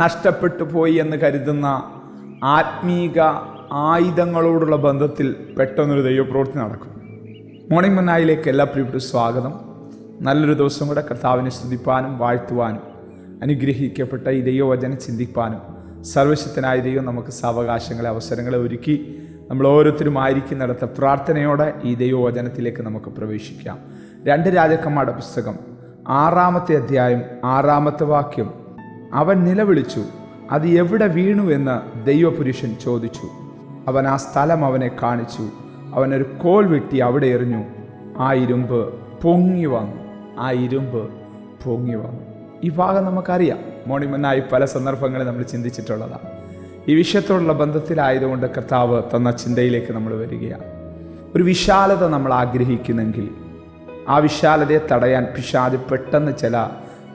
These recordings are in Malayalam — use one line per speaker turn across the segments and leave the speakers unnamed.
നഷ്ടപ്പെട്ടു പോയി എന്ന് കരുതുന്ന ആത്മീക ആയുധങ്ങളോടുള്ള ബന്ധത്തിൽ പെട്ടെന്നൊരു ദൈവപ്രവൃത്തി നടക്കും. മോർണിംഗ് മന്നായിലേക്ക് എല്ലാ പ്രിയപ്പെട്ട സ്വാഗതം. നല്ലൊരു ദിവസം കൂടെ കർത്താവിനെ സ്തുതിപ്പാനും വാഴ്ത്തുവാനും അനുഗ്രഹിക്കപ്പെട്ട ഈ ദൈവവചന ചിന്തിപ്പാനും സർവശക്തനായ ദൈവം നമുക്ക് സാവകാശങ്ങളെ അവസരങ്ങളെ ഒരുക്കി നമ്മൾ ഓരോരുത്തരും ആയിരിക്കുന്നിടത്ത് പ്രാർത്ഥനയോടെ ഈ ദൈവവചനത്തിലേക്ക് നമുക്ക് പ്രവേശിക്കാം. രണ്ട് രാജക്കന്മാരുടെ പുസ്തകം ആറാമത്തെ അധ്യായം ആറാമത്തെ വാക്യം. അവൻ നിലവിളിച്ചു അത് എവിടെ വീണു? എന്ന് ദൈവപുരുഷൻ ചോദിച്ചു. അവൻ ആ സ്ഥലം അവനെ കാണിച്ചു. അവനൊരു കോൽ വെട്ടി അവിടെ എറിഞ്ഞു. ആ ഇരുമ്പ് പൊങ്ങി വന്നു. ആ ഇരുമ്പ് പൊങ്ങി വന്നു. ഈ ഭാഗം നമുക്കറിയാം. മോണിമനായി പല സന്ദർഭങ്ങളിൽ നമ്മൾ ചിന്തിച്ചിട്ടുള്ളതാണ്. ഈ വിഷയത്തോടുള്ള ബന്ധത്തിലായതുകൊണ്ട് കർത്താവ് തന്ന ചിന്തയിലേക്ക് നമ്മൾ വരികയാണ്. ഒരു വിശാലത നമ്മൾ ആഗ്രഹിക്കുന്നെങ്കിൽ ആ വിശാലതയെ തടയാൻ പിശാജ് പെട്ടെന്ന് ചില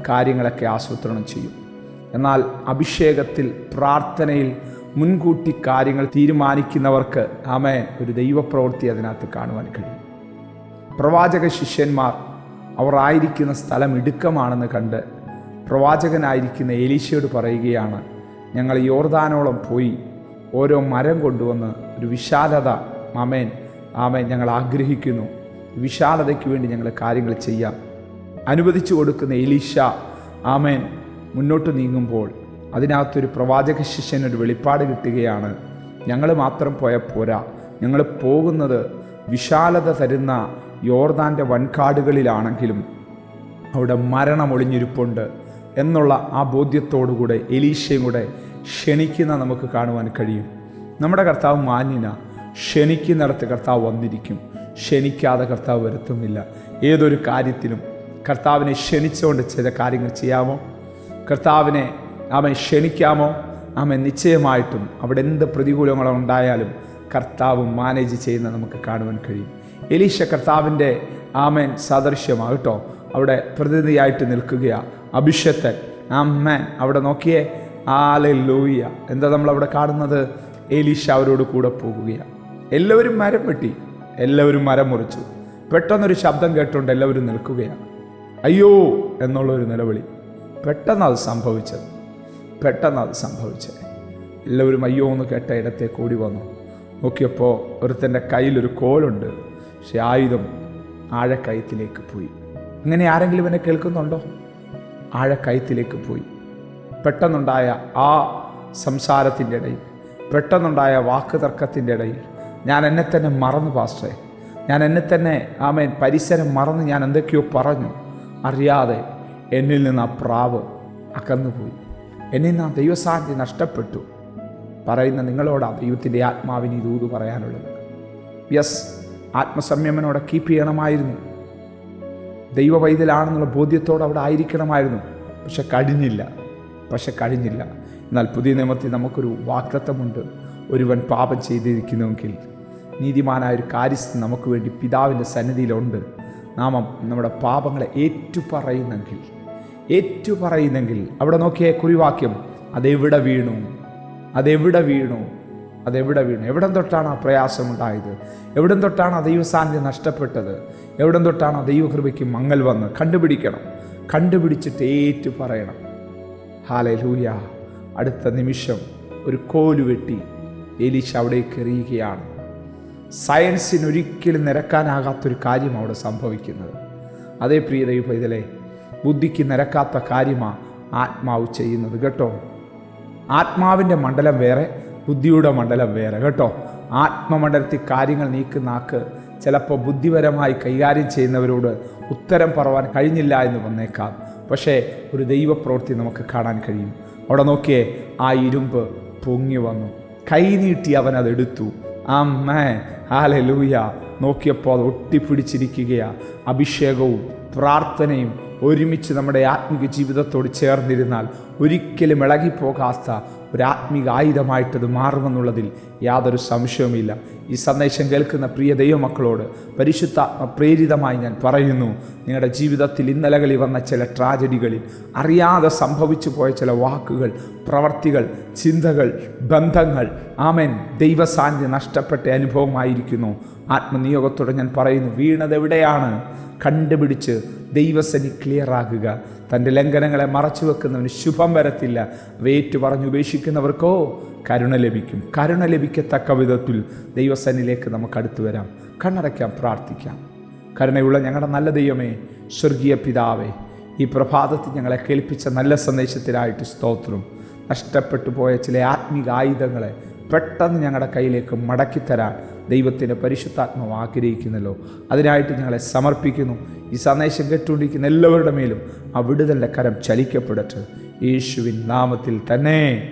കാര്യങ്ങളൊക്കെ ആസൂത്രണം ചെയ്യും. എന്നാൽ അഭിഷേകത്തിൽ പ്രാർത്ഥനയിൽ മുൻകൂട്ടി കാര്യങ്ങൾ തീരുമാനിക്കുന്നവർക്ക് ആമേൻ. ഒരു ദൈവപ്രവൃത്തി അതിനകത്ത് കാണുവാൻ കഴിയും. പ്രവാചക ശിഷ്യന്മാർ അവർ ആയിരിക്കുന്ന സ്ഥലം ഇടുക്കമാണെന്ന് കണ്ട് പ്രവാചകനായിരിക്കുന്ന എലീശയോട് പറയുകയാണ് ഞങ്ങൾ യോർദാനോളം പോയി ഓരോ മരം കൊണ്ടുവന്ന് ഒരു വിശാലത ആമേൻ ആമേൻ ഞങ്ങൾ ആഗ്രഹിക്കുന്നു. വിശാലതയ്ക്ക് വേണ്ടി ഞങ്ങൾ കാര്യങ്ങൾ ചെയ്യാം. അനുവദിച്ചു കൊടുക്കുന്ന എലീശ ആമേൻ മുന്നോട്ട് നീങ്ങുമ്പോൾ അതിനകത്തൊരു പ്രവാചക ശിഷ്യനൊരു വെളിപ്പാട് കിട്ടുകയാണ്. ഞങ്ങൾ മാത്രം പോയ പോരാ. ഞങ്ങൾ പോകുന്നത് വിശാലത തരുന്ന യോർദാന്റെ വൻകാടുകളിലാണെങ്കിലും അവിടെ മരണം ഒളിഞ്ഞിരിപ്പുണ്ട് എന്നുള്ള ആ ബോധ്യത്തോടുകൂടെ എലീശയും കൂടെ ക്ഷണിക്കുന്ന നമുക്ക് കാണുവാൻ കഴിയും. നമ്മുടെ കർത്താവ് മാന്യന. ക്ഷണിക്കുന്നിടത്ത് കർത്താവ് വന്നിരിക്കും. ക്ഷണിക്കാതെ കർത്താവ് വരുത്തുന്നില്ല. ഏതൊരു കാര്യത്തിലും കർത്താവിനെ ക്ഷണിച്ചുകൊണ്ട് ചില കാര്യങ്ങൾ ചെയ്യാമോ? കർത്താവിനെ അവൻ ക്ഷണിക്കാമോ? അവൻ നിശ്ചയമായിട്ടും അവിടെ എന്ത് പ്രതികൂലങ്ങളോ ഉണ്ടായാലും കർത്താവ് മാനേജ് ചെയ്യുന്ന നമുക്ക് കാണുവാൻ കഴിയും. എലീശ കർത്താവിന്റെ ആമേൻ സാദൃശ്യമാകട്ടോ അവിടെ പ്രതിനിധിയായിട്ട് നിൽക്കുകയാണ് അഭിഷത്തൻ അമ്മൻ അവിടെ നോക്കിയേ ആലെ ലോയ്യ എന്താ നമ്മളവിടെ കാണുന്നത്? എലീശ അവരോട് കൂടെ പോകുകയാണ് എല്ലാവരും മരം വെട്ടി എല്ലാവരും മരം മുറിച്ചു. പെട്ടെന്നൊരു ശബ്ദം കേട്ടുകൊണ്ട് എല്ലാവരും നിൽക്കുകയാണ് അയ്യോ എന്നുള്ളൊരു നിലവിളി. പെട്ടെന്ന് അത് സംഭവിച്ചത്. പെട്ടെന്ന് അത് സംഭവിച്ചത്. എല്ലാവരും അയ്യോ എന്ന് കേട്ട ഇടത്തേക്ക് ഓടി വന്നു. നോക്കിയപ്പോൾ ഒരുത്തന്റെ കയ്യിലൊരു കോലുണ്ട് പക്ഷെ ആയുധം ആഴക്കയത്തിലേക്ക് പോയി. ഇങ്ങനെ ആരെങ്കിലും എന്നെ കേൾക്കുന്നുണ്ടോ? ആഴക്കയത്തിലേക്ക് പോയി. പെട്ടെന്നുണ്ടായ ആ സംസാരത്തിന്റെ ഇടയിൽ പെട്ടെന്നുണ്ടായ വാക്ക് തർക്കത്തിന്റെ ഇടയിൽ ഞാൻ എന്നെ തന്നെ മറന്നു പാസ്റ്റേ ഞാൻ എന്നെ തന്നെ ആമേൻ പരിസരം മറന്ന് ഞാൻ എന്തൊക്കെയോ പറഞ്ഞു. അറിയാതെ എന്നിൽ നിന്ന് ആ പ്രാവ് അകന്നുപോയി. എന്നിൽ നിന്ന് ആ ദൈവസാന്നിധ്യം നഷ്ടപ്പെട്ടു. പറയുന്ന നിങ്ങളോട് ദൈവത്തിന്റെ ആത്മാവിന് ദൂത് പറയാനുള്ളത്. യെസ് ആത്മസംയമനോടെ കീപ്പ് ചെയ്യണമായിരുന്നു. ദൈവ പൈതലാണെന്നുള്ള ബോധ്യത്തോടെ അവിടെ ആയിരിക്കണമായിരുന്നു. പക്ഷെ കഴിഞ്ഞില്ല. പക്ഷെ കഴിഞ്ഞില്ല. എന്നാൽ പുതിയ നിയമത്തിൽ നമുക്കൊരു വാക്തത്വമുണ്ട് ഒരുവൻ പാപം ചെയ്തിരിക്കുന്നുവെങ്കിൽ നീതിമാനായ ഒരു കാര്യസ്ഥൻ നമുക്ക് വേണ്ടി പിതാവിന്റെ സന്നിധിയിലുണ്ട്. നാമം നമ്മുടെ പാപങ്ങളെ ഏറ്റുപറയുന്നെങ്കിൽ ഏറ്റുപറയുന്നെങ്കിൽ അവിടെ നോക്കിയ കുറിവാക്യം അതെവിടെ വീണു? അതെവിടെ വീണു? അതെവിടെ വീണു? എവിടം തൊട്ടാണ് ആ പ്രയാസം ഉണ്ടായത് എവിടം തൊട്ടാണ് ആ ദൈവസാന്നിധ്യം നഷ്ടപ്പെട്ടത്? എവിടം തൊട്ടാണ് ആ ദൈവകൃപയ്ക്ക് മങ്ങൽ വന്ന്? കണ്ടുപിടിക്കണം. കണ്ടുപിടിച്ചിട്ട് ഏറ്റു പറയണം ഹാലെ ലൂയ അടുത്ത നിമിഷം ഒരു കോൽ വെട്ടി എലീശ അവിടേക്ക് എറിയുകയാണ്. സയൻസിനൊരിക്കലും നിരക്കാനാകാത്തൊരു കാര്യം അവിടെ സംഭവിക്കുന്നത്. അതേ പ്രിയ ദൈവ പൈതലെ ബുദ്ധിക്ക് നിരക്കാത്ത കാര്യമാണ് ആത്മാവ് ചെയ്യുന്നത് കേട്ടോ. ആത്മാവിന്റെ മണ്ഡലം വേറെ ബുദ്ധിയുടെ മണ്ഡലം വേറെ കേട്ടോ. ആത്മമണ്ഡലത്തിൽ കാര്യങ്ങൾ നീക്കുന്ന ആക്ക് ചിലപ്പോൾ ബുദ്ധിപരമായി കൈകാര്യം ചെയ്യുന്നവരോട് ഉത്തരം പറവാൻ കഴിഞ്ഞില്ല എന്ന് വന്നേക്കാം. പക്ഷേ ഒരു ദൈവപ്രവൃത്തി നമുക്ക് കാണാൻ കഴിയും. അവിടെ നോക്കിയേ ആ ഇരുമ്പ് പൊങ്ങി വന്നു. കൈനീട്ടി അവൻ അതെടുത്തു അമ്മേ ഹാലെ ലൂയ നോക്കിയപ്പോൾ അത് ഒട്ടിപ്പിടിച്ചിരിക്കുകയാണ് അഭിഷേകവും പ്രാർത്ഥനയും ഒരുമിച്ച് നമ്മുടെ ആത്മിക ജീവിതത്തോട് ചേർന്നിരുന്നാൽ ഒരിക്കലും ഇളകിപ്പോകാത്ത ഒരു ആത്മീക ആയുധമായിട്ടത് മാറുമെന്നുള്ളതിൽ യാതൊരു സംശയവുമില്ല. ഈ സന്ദേശം കേൾക്കുന്ന പ്രിയ ദൈവമക്കളോട് പരിശുദ്ധാത്മ പ്രേരിതമായി ഞാൻ പറയുന്നു നിങ്ങളുടെ ജീവിതത്തിൽ ഇന്നലകളിൽ വന്ന ചില ട്രാജഡികളിൽ അറിയാതെ സംഭവിച്ചു പോയ ചില വാക്കുകൾ പ്രവർത്തികൾ ചിന്തകൾ ബന്ധങ്ങൾ ആമൻ ദൈവസാന്നിധ്യം നഷ്ടപ്പെട്ട അനുഭവമായിരിക്കുന്നു. ആത്മനിയോഗത്തോടെ ഞാൻ പറയുന്നു വീണതെവിടെയാണ് കണ്ടുപിടിച്ച് ദൈവസനി ക്ലിയറാകുക തന്റെ ലംഘനങ്ങളെ മറച്ചു വെക്കുന്നവന് ശുഭം വരത്തില്ല. വേറ്റു പറഞ്ഞ് ഉപേക്ഷിക്കുന്നവർക്കോ കരുണ ലഭിക്കും. കരുണ ലഭിക്കത്തക്ക വിധത്തിൽ ദൈവസനിലേക്ക് നമുക്ക് അടുത്തു വരാം. കണ്ണടയ്ക്കാം പ്രാർത്ഥിക്കാം. കരുണയുള്ള ഞങ്ങളുടെ നല്ല ദൈവമേ സ്വർഗീയ പിതാവേ ഈ പ്രഭാതത്തിൽ ഞങ്ങളെ കേൾപ്പിച്ച നല്ല സന്ദേശത്തിനായിട്ട് സ്തോത്രം. നഷ്ടപ്പെട്ടു പോയ ചില ആത്മീക ആയുധങ്ങളെ പെട്ടെന്ന് ഞങ്ങളുടെ കയ്യിലേക്ക് മടക്കിത്തരാൻ ദൈവത്തിന്റെ പരിശുദ്ധാത്മാവ് ആഗ്രഹിക്കുന്നല്ലോ. അതിനായിട്ട് ഞങ്ങളെ സമർപ്പിക്കുന്നു. ഈ സന്ദേശം കേട്ടുകൊണ്ടിരിക്കുന്ന എല്ലാവരുടെ മേലും ആ വിടുതലിന്റെ കരം ചലിക്കപ്പെടട്ടെ. യേശുവിൻ നാമത്തിൽ തന്നെ.